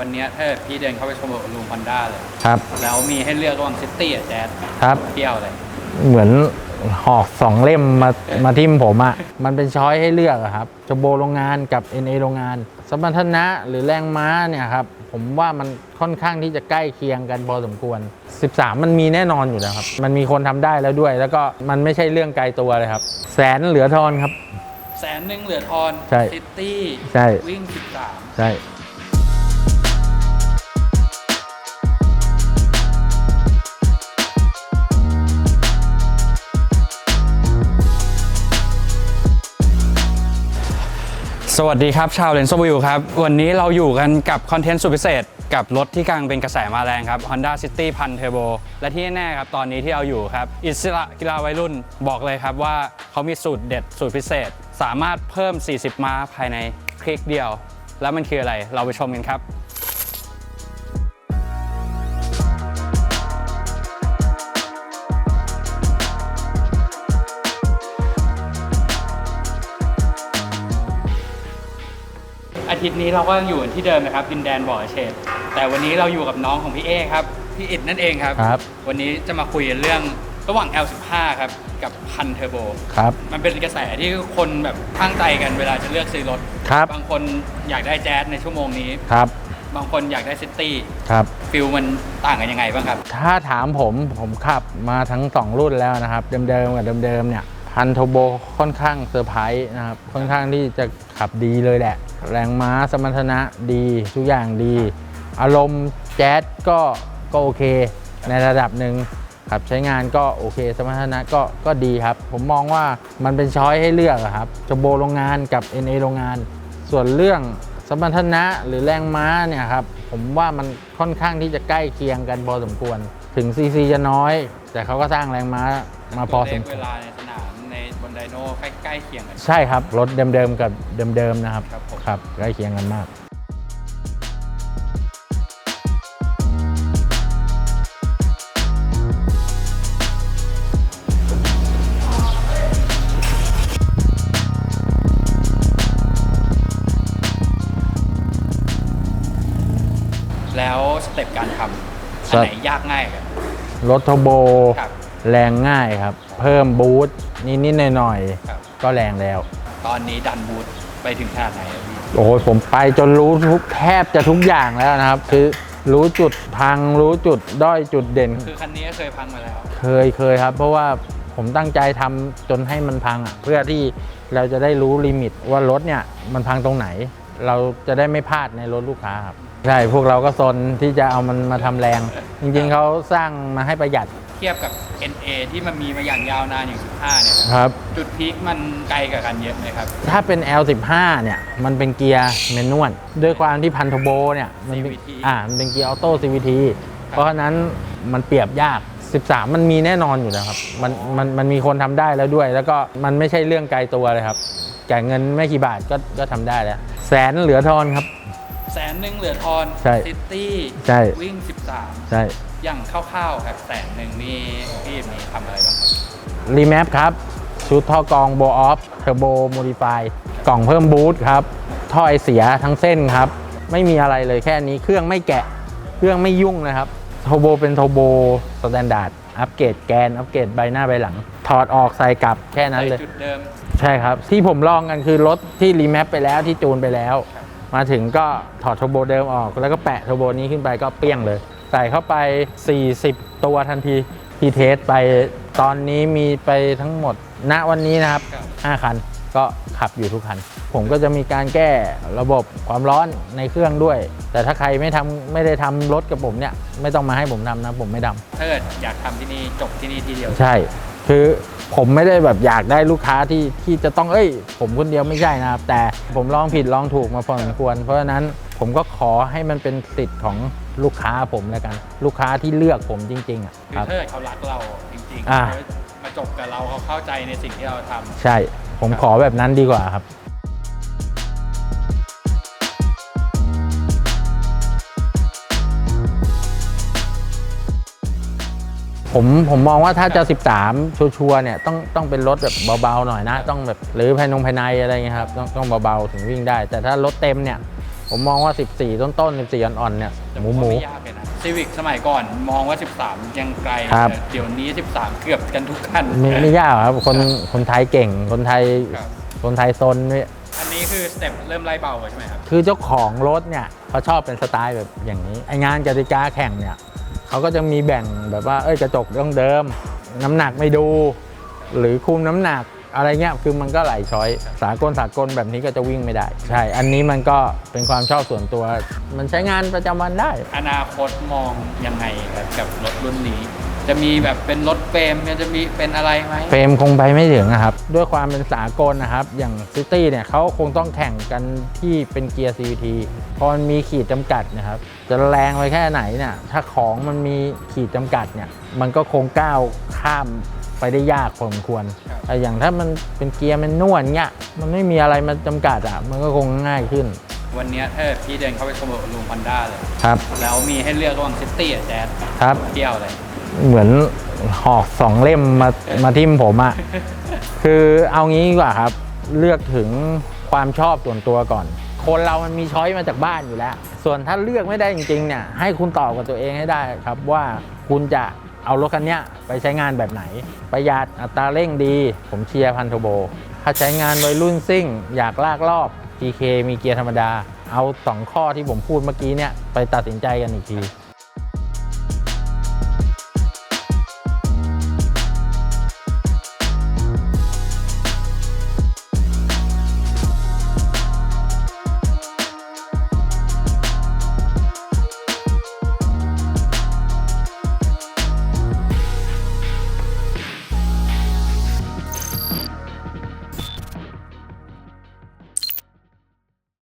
วันเนี้ยถ้าเกิดพี่เดินเข้าไปชมรมลูมฮอนด้าเลย ครับ แล้วมีให้เลือกระหว่างซิตี้กับแจ๊สครับ เที่ยวเลย เหมือนหอกสองเล่มมามาทิมผมอะ่ะ มันเป็นช้อยให้เลือกอะครับจโบโรงงานกับ NA โรงงาน สมรรถนะหรือแรงม้าเนี่ยครับ ผมว่ามันค่อนข้างที่จะใกล้เคียงกันพอสมควร 13 มันมีแน่นอนอยู่แล้วครับ มันมีคนทำได้แล้วด้วย แล้วก็มันไม่ใช่เรื่องไกลตัวเลยครับ แสนเหลือทอนครับ แสนหนึ่งเหลือทอนใช่ซิตี้ใช่วิ่ง13ใช่ สวัสดีครับ ชาวเลนส์วิวครับ วันนี้เราอยู่กันกับคอนเทนต์สุดพิเศษ กับรถที่กำลังเป็นกระแสมาแรงครับ Honda City พันเทอร์โบและที่แน่ครับ ตอนนี้ที่เราอยู่ครับ อิสระกีฬาวัยรุ่นบอกเลยครับว่าเขามีสูตรเด็ดสูตรพิเศษ สามารถเพิ่ม 40 ม้าภายในคลิกเดียว แล้วมันคืออะไรเราไปชมกันครับ ทิตย์นี้เราก็ยังอยู่ที่เดิมนะครับดินแดนบ่อเชดแต่วันนี้เราอยู่กับน้องของพี่เอครับพี่อิดนั่นเองครับ ครับ วันนี้จะมาคุยกันเรื่องระหว่าง L15 ครับกับพันเทอร์โบครับ มันเป็นกระแสที่คนแบบข้างใจกันเวลาจะเลือกซื้อรถครับ บางคนอยากได้แจ๊สในชั่วโมงนี้ ครับ บางคนอยากได้ซิตี้ครับ ฟิลมันต่างกันยังไงบ้างครับ ถ้าถามผมผมขับมาทั้ง 2 รุ่นแล้วนะครับ เดิมๆกับเดิมๆเนี่ยพันโทโบค่อนข้างเซอร์ไพรส์นะครับ ค่อนข้างที่จะขับดีเลยแหละ แรงม้าสมรรถนะดีทุกอย่างดี อารมณ์แจ๊สก็ก็โอเคในระดับหนึ่งครับใช้งานก็โอเค สมรรถนะก็ก็ดีครับ ผมมองว่ามันเป็นช้อยให้เลือกครับโทโบโรงงานกับ NA โรงงาน ส่วนเรื่องสมรรถนะหรือแรงม้าเนี่ยครับผมว่ามันค่อนข้างที่จะใกล้เคียงกันพอสมควร ถึงซีซีจะน้อย แต่เขาก็สร้างแรงม้ามาพอสมคเวรลาในสนาม ในบนไดโน่ใกล้ๆเคียงกัน ใช่ครับ รถเดิมๆกับเดิมๆนะครับครับผม ครับใกล้เคียงกันมาก แล้วสเต็ปการทำอัสเต็นปไหนยากง่ายกัน รถโทโบครับ แรงง่ายครับ เพิ่มบูทนิดๆหน่อยครับๆก็แรงแล้ว ตอนนี้ดันบูทไปถึงขนาดไหนแล้วพี่โอ้โหผมไปจนรู้ทุกแทบจะทุกอย่างแล้วนะครับ คือรู้จุดพังรู้จุดด้อยจุดเด่น คือคันนี้ก็เคยพังมาแล้ว เคยเคยครับ เพราะว่าผมตั้งใจทำจนให้มันพังอะ เพื่อที่เราจะได้รู้ลิมิตว่ารถเนี่ยมันพังตรงไหน เราจะได้ไม่พลาดในรถลูกค้าครับใช่พวกเราก็ซนที่จะเอามันมาทำแรง จริงๆเขาสร้างมาให้ประหยัดเทียบกับ NA ที่มันมีมาอย่างยาวนานอย่าง 15 เนี่ย ครับ จุดพีคมันไกลกับกันเยอะไหมครับ ถ้าเป็น L15 เนี่ย มันเป็นเกียร์เมนนวลด้วยความที่พันโทโบเนี่ย มันเป็น CVT อ่ามันเป็นเกียร์ออโต้ CVT เพราะฉะนั้นมันเปรียบยาก 13 มันมีแน่นอนอยู่แล้วครับ มันมันมันมีคนทำได้แล้วด้วย แล้วก็มันไม่ใช่เรื่องไกลตัวเลยครับจ่ายเงินไม่กี่บาทก็ก็ทำได้แล้ว แสนเหลือทอนครับ แสนหนึ่งเหลือทอนใช่ซิตี้ใช่ วิ่งใช่13อย่างคร่าวๆครับแสนหนึ่งนี่พี่มีทำอะไรบ้างครับรีแมปครับ ชุดท่อกรองโบออฟเทอร์โบโมดิฟายกล่องเพิ่มบูทครับท่อไอเสียทั้งเส้นครับ ไม่มีอะไรเลยแค่นี้เครื่องไม่แกะ เครื่องไม่ยุ่งนะครับโทโบเป็นโทโบสแตนดาร์ดอัปเกรดแกน อัปเกรดใบหน้าใบหลัง ถอดออกใส่กลับแค่นั้นเลยใส่จุดเดิม ใช่ครับ ที่ผมลองกันคือรถที่รีแมปไปแล้วที่จูนไปแล้ว มาถึงก็ถอดโทโบเดิมออก แล้วก็แปะโทโบนี้ขึ้นไปก็เปี้ยงเลย ใส่เข้าไป 40 ตัวทันทีที่เทสไปตอนนี้มีไปทั้งหมดณวันนี้นะครับครับ 5 คันก็ขับอยู่ทุกคัน ผมก็จะมีการแก้ระบบความร้อนในเครื่องด้วย แต่ถ้าใครไม่ทำไม่ได้ทำรถกับผมเนี่ย ไม่ต้องมาให้ผมทำนะผมไม่ทำถ้าเกิดอยากทำที่นี่จบที่นี่ทีเดียว ใช่ คือ ผมไม่ได้แบบอยากได้ลูกค้าที่ที่จะต้องเอ้ย ผมคนเดียวไม่ใช่นะครับ แต่ผมลองผิดลองถูกมาพอสมควร เพราะฉะนั้นผมก็ขอให้มันเป็นสิทธิ์ของลูกค้าผมแล้วกัน ลูกค้าที่เลือกผมจริงๆอะคือครับ ถ้าเกิดเขารักเราจริงๆอ่า เขามาจบกับเราเขาเข้าใจในสิ่งที่เราทำ ใช่ ผมขอแบบนั้นดีกว่าครับ ผมผมมองว่าถ้าจะ 13 ชัวร์ๆเนี่ยต้องต้องเป็นรถแบบเบาๆหน่อยนะ ต้องแบบหรือภายนงภายในอะไรเงี้ยครับต้องต้องเบาๆถึงวิ่งได้ แต่ถ้ารถเต็มเนี่ย ผมมองว่า 14 ต้นต้นๆ14 อ่อนๆเนี่ยแต่หผมูมหว่ามูไม่ยากเลยนะซีวิกสมัยก่อนมองว่า 13 ยังไกลครับ แต่เดี๋ยวนี้ 13 เกือบกันทุกคันไม่ไม่ยากหรอกครับคนคนไทยเก่งคนไทยครับคนไทยซนเนี่ยอันนี้คือสเต็ปเริ่มไล่เบาใช่ไหมครับ คือเจ้าของรถเนี่ยเขาชอบเป็นสไตล์แบบอย่างนี้ไองานกติกาแข่งเนี่ย เขาก็จะมีแบ่งแบบว่าเอ้ยกระจกต้องเดิม น้ำหนักไม่ดู หรือคุมน้ำหนักอะไรเงี้ยคือมันก็หลายช้อยสากลสากลแบบนี้ก็จะวิ่งไม่ได้ ใช่ อันนี้มันก็เป็นความชอบส่วนตัว มันใช้งานประจำวันได้ อนาคตมองยังไงครับกับรถรุ่นนี้ จะมีแบบเป็นรถเฟรมจะมีเป็นอะไรไหมเฟรมคงไปไม่ถึงนะครับ ด้วยความเป็นสากลนะครับ อย่างซิตี้เนี่ยเขาคงต้องแข่งกันที่เป็นเกียร์ CVT พอมันมีขีดจำกัดนะครับ จะแรงไปแค่ไหนเนี่ยถ้าของมันมีขีดจำกัดเนี่ย มันก็คงก้าวข้ามไปได้ยากพอสมควรครับแต่อย่างถ้ามันเป็นเกียร์มันนวลเนี่ยมันไม่มีอะไรมาจำกัดอะมันก็คงง่ายขึ้นวันเนี้ยถ้าพี่เดินเข้าไปสมุดลุงฮอนด้าเลย ครับ แล้วมีให้เลือกระหว่างซิตี้กับแจ๊สครับเที่ยวอะไร เหมือนหอกสองเล่มมามาทิมผมอะคือเอางี้ดีกว่าครับ เลือกถึงความชอบส่วนตัวก่อน คนเรามันมีช้อยมาจากบ้านอยู่แล้ว ส่วนถ้าเลือกไม่ได้จริงๆเนี่ยให้คุณตอบกับตัวเองให้ได้ครับว่าคุณจะเอารถคันนี้ไปใช้งานแบบไหน ประหยัดอัตราเร่งดี ผมเชียร์พันโทโบ ถ้าใช้งานวัยรุ่นซิ่ง อยากลากรอบ GK มีเกียร์ธรรมดา เอาสองข้อที่ผมพูดเมื่อกี้เนี่ย ไปตัดสินใจกันอีกที